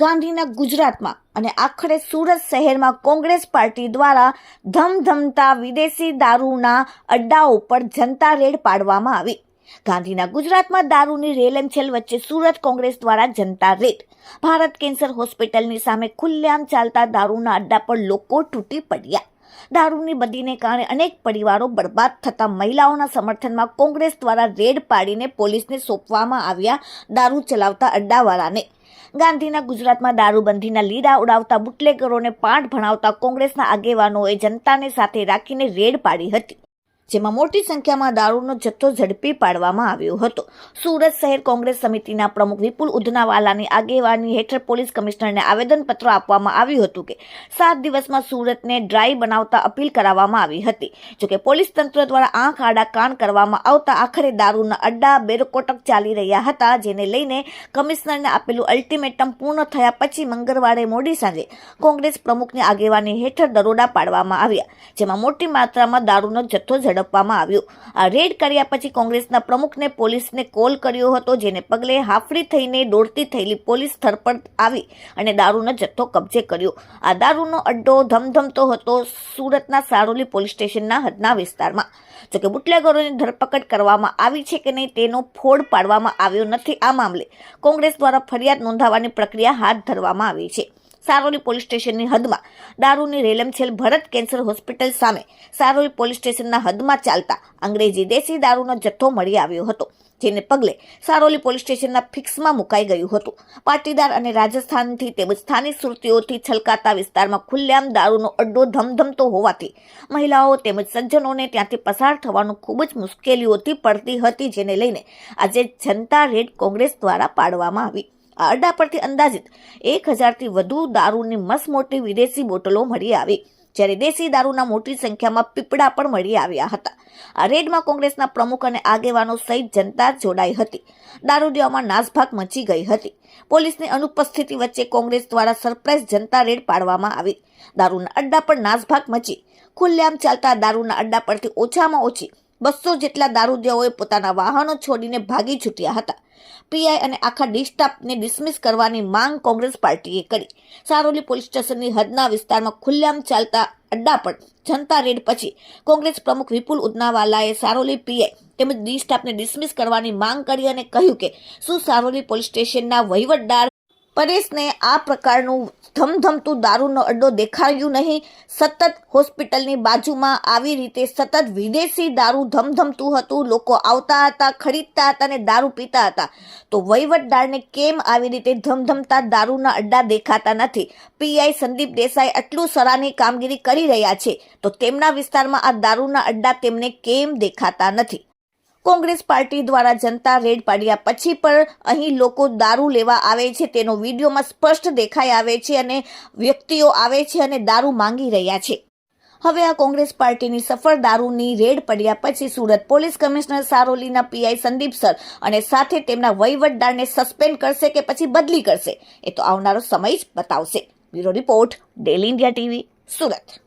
ગાંધીના ગુજરાતમાં અને આખરે સુરત શહેરમાં કોંગ્રેસ પાર્ટી દ્વારા ધમધમતા વિદેશી દારૂના અડ્ડાઓ પર જનતા રેડ પાડવામાં આવી. ગાંધીના ગુજરાતમાં દારૂની રેલમછેલ વચ્ચે સુરત કોંગ્રેસ દ્વારા જનતા રેડ. ભારત કેન્સર હોસ્પિટલની સામે ખુલ્લેઆમ ચાલતા દારૂના અડ્ડા પર લોકો તૂટી પડ્યા. દારૂની બદીને કારણે અનેક પરિવારો બરબાદ થતા મહિલાઓના સમર્થનમાં કોંગ્રેસ દ્વારા રેડ પાડીને પોલીસને સોંપવામાં આવ્યા દારૂ ચલાવતા અડ્ડાવાળાને. ગાંધીના ગુજરાતમાં દારૂબંધીના લીડા ઉડાવતા બુટલેગરોને પાઠ ભણાવતા કોંગ્રેસના આગેવાનોએ જનતાને સાથે રાખીને રેડ પાડી હતી. જેમાં મોટી સંખ્યામાં દારૂનો જથ્થો ઝડપી પાડવામાં આવ્યો હતો. સુરત શહેર કોંગ્રેસ સમિતિના પ્રમુખ વિપુલ ઉધનાવાલાની આગેવાની હેઠળ પોલીસ કમિશનરને આવેદનપત્ર આપવામાં આવ્યું હતું કે સાત દિવસમાં સુરતને ડ્રાય બનાવતા અપીલ કરાવવામાં આવી હતી. જોકે પોલીસ તંત્ર દ્વારા આંખ, આડા, કાન કરવામાં આવતા આખરે દારૂના અડ્ડા, બેરકોટક ચાલી રહ્યા હતા, જેને લઈને કમિશનરને આપેલું અલ્ટિમેટમ પૂર્ણ થયા પછી મંગળવારે મોડી સાંજે કોંગ્રેસ પ્રમુખની આગેવાની હેઠળ દરોડા પાડવામાં આવ્યા, જેમાં મોટી માત્રામાં દારૂનો જથ્થો ઝડપવામાં આવ્યો. આ રેડ કર્યા પછી કોંગ્રેસના પ્રમુખને પોલીસને કોલ કર્યો હતો, જેને પગલે હાફડી થઈને દોડતી થયેલી પોલીસ ધરપડ આવી અને દારૂનો જથ્થો કબજે કર્યો. આ દારૂનો અડ્ડો ધમધમતો હતો સુરતના સારોલી પોલીસ સ્ટેશનના હદના વિસ્તારમાં. જોકે બુટલેગરોની ધરપકડ કરવામાં આવી છે કે નહીં તેનો ફોડ પાડવામાં આવ્યો નથી આ મામલે કોંગ્રેસ દ્વારા ફરિયાદ નોંધાવવાની પ્રક્રિયા હાથ ધરવામાં આવી છે. સારોલી પોલીસ સ્ટેશનની હદમાં દારૂની રેલમછેલ ભરત કેન્સર હોસ્પિટલ સામે સારોલી પોલીસ સ્ટેશનના હદમાં ચાલતા અંગ્રેજી દેશી દારૂનો જથ્થો મળી આવ્યો હતો, જેને પગલે સારોલી પોલીસ સ્ટેશનના ફિક્સમાં મુકાઈ ગયું હતું. પાટીદાર અને રાજસ્થાનથી તેમજ સ્થાનિક સુરતીઓથી છલકાતા વિસ્તારમાં ખુલ્લેઆમ દારૂનો અડ્ડો ધમધમતો હોવાથી મહિલાઓ તેમજ સજ્જનોને ત્યાંથી પસાર થવાનું ખૂબ જ મુશ્કેલીઓથી પડતી હતી, જેને લઈને આજે જનતા રેડ કોંગ્રેસ દ્વારા પાડવામાં આવી. આ અડ્ડા પરથી અંદાજિત એક હજારથી વધુ દારૂની મસમોટી વિદેશી બોટલો મળી આવી, જ્યારે દેશી દારૂના મોટી સંખ્યામાં પીપળા પણ મળી આવ્યા હતા. આ રેડમાં કોંગ્રેસના પ્રમુખ અને આગેવાનો સહિત જનતા જોડાઈ હતી. દારૂડિયામાં નાસભાગ મચી ગઈ હતી. પોલીસની અનુપસ્થિતિ વચ્ચે કોંગ્રેસ દ્વારા સરપ્રાઇઝ જનતા રેડ પાડવામાં આવી. દારૂના અડ્ડા પર નાસભાગ મચી, ખુલ્લેઆમ ચાલતા દારૂના અડ્ડા પરથી ઓછામાં ઓછી બસો જેટલા દારૂડિયાઓએ પોતાના વાહનો છોડીને ભાગી છૂટ્યા હતા. પીઆઈ અને આખા ડિસ્ટાફને ડિસમિસ કરવાની માંગ કોંગ્રેસ પાર્ટીએ કરી. સારોલી પોલીસ સ્ટેશનની હદના વિસ્તારમાં ખુલ્લામ ચાલતા અડ્ડા પર જનતા રેડ પછી કોંગ્રેસ પ્રમુખ વિપુલ ઉદનાવાલાએ સારોલી પીઆઈ તેમજ ડી સ્ટાફને ડિસમિસ કરવાની માંગ કરી અને કહ્યું કે, શું સારોલી પોલીસ સ્ટેશનના વહીવટદાર પરેશને આ પ્રકારનું ધમધમતું દારૂનો અડ્ડો દેખાયું નહીં. સતત હોસ્પિટલની બાજુમાં આવી રીતે સતત વિદેશી દારૂ ધમધમતું હતું. લોકો આવતા હતા, ખરીદતા હતા અને દારૂ પીતા હતા. તો વહીવટદારને કેમ આવી રીતે ધમધમતા દારૂના અડ્ડા દેખાતા નથી? પીઆઈ સંદીપ દેસાઈ આટલું સરાહની કામગીરી કરી રહ્યા છે. તો તેમના વિસ્તારમાં આ દારૂના અડ્ડા તેમને કેમ દેખાતા નથી? કોંગ્રેસ પાર્ટી દ્વારા જનતા રેડ પાડ્યા પછી પણ અહીં લોકો દારૂ લેવા આવે છે. તેનો વિડીયોમાં સ્પષ્ટ દેખાઈ આવે છે અને વ્યક્તિઓ આવે છે અને દારૂ માંગી રહ્યા છે. હવે આ કોંગ્રેસ પાર્ટીની સફળ દારૂની રેડ પડ્યા પછી સુરત પોલીસ કમિશનર સારોલીના પીઆઈ સંદીપ સર અને સાથે તેમના વહીવટદારને સસ્પેન્ડ કરશે કે પછી બદલી કરશે. એ તો આવનારો સમય જ બતાવશે. Bureau report, Daily India TV, Surat.